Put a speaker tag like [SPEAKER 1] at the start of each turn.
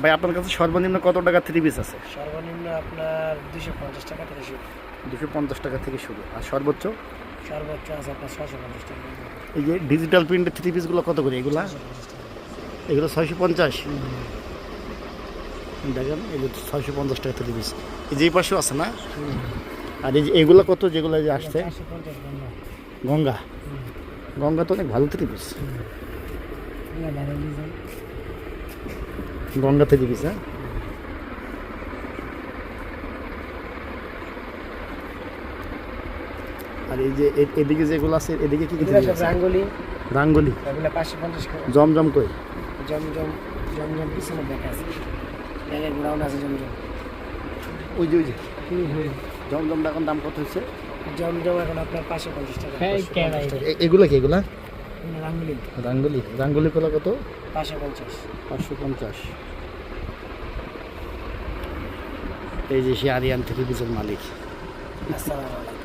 [SPEAKER 1] ভাই আপনার কাছে সর্বনিম্ন কত টাকা থ্রি পিস আছে?
[SPEAKER 2] সর্বনিম্ন আপনার দুশো পঞ্চাশ টাকা থেকে শুরু।
[SPEAKER 1] দুশো পঞ্চাশ টাকা থেকে শুরু। আর সর্বোচ্চ?
[SPEAKER 2] সর্বোচ্চ আছে আপনার ছশো পঞ্চাশ টাকা।
[SPEAKER 1] এই যে ডিজিটাল প্রিন্টের থ্রি পিসগুলো কত করে এগুলা? এগুলো ছয়শো পঞ্চাশ? দেখেন এই যে ছয়শো পঞ্চাশ টাকা থ্রি পিস এই যে এই পাশেও আছে না? আর এই যে এগুলো কত যেগুলো যে আসছে?
[SPEAKER 2] গঙ্গা।
[SPEAKER 1] গঙ্গা। তো অনেক ভালো থ্রি পিস
[SPEAKER 2] এগুলো
[SPEAKER 1] গঙ্গা থ্রি পিস হ্যাঁ? আর এই যে এদিকে যেগুলো আছে এদিকে কি কি
[SPEAKER 2] রাঙ্গুলি।
[SPEAKER 1] রাঙ্গুলি। জমজম কই?
[SPEAKER 2] জমজম জমজম পিছনে দেখা আছে। ব্যাগের গ্রাউন্ড আছে জমজম
[SPEAKER 1] ওই যে ওই যে। জমজমটা এখন দাম কত হচ্ছে
[SPEAKER 2] জমজম এখন আপনার পাঁচশো পঞ্চাশ টাকা।
[SPEAKER 1] এ- এগুলো কি এগুলা
[SPEAKER 2] এগুলো? রাঙ্গুলি।
[SPEAKER 1] রাঙ্গুলি। রাঙ্গুলি কলা কত?
[SPEAKER 2] পাঁচশো পঞ্চাশ।
[SPEAKER 1] পাঁচশো পঞ্চাশ। এই যে সে আরিয়ান থ্রি পিসের মালিক।
[SPEAKER 2] আসসালামু আলাইকুম।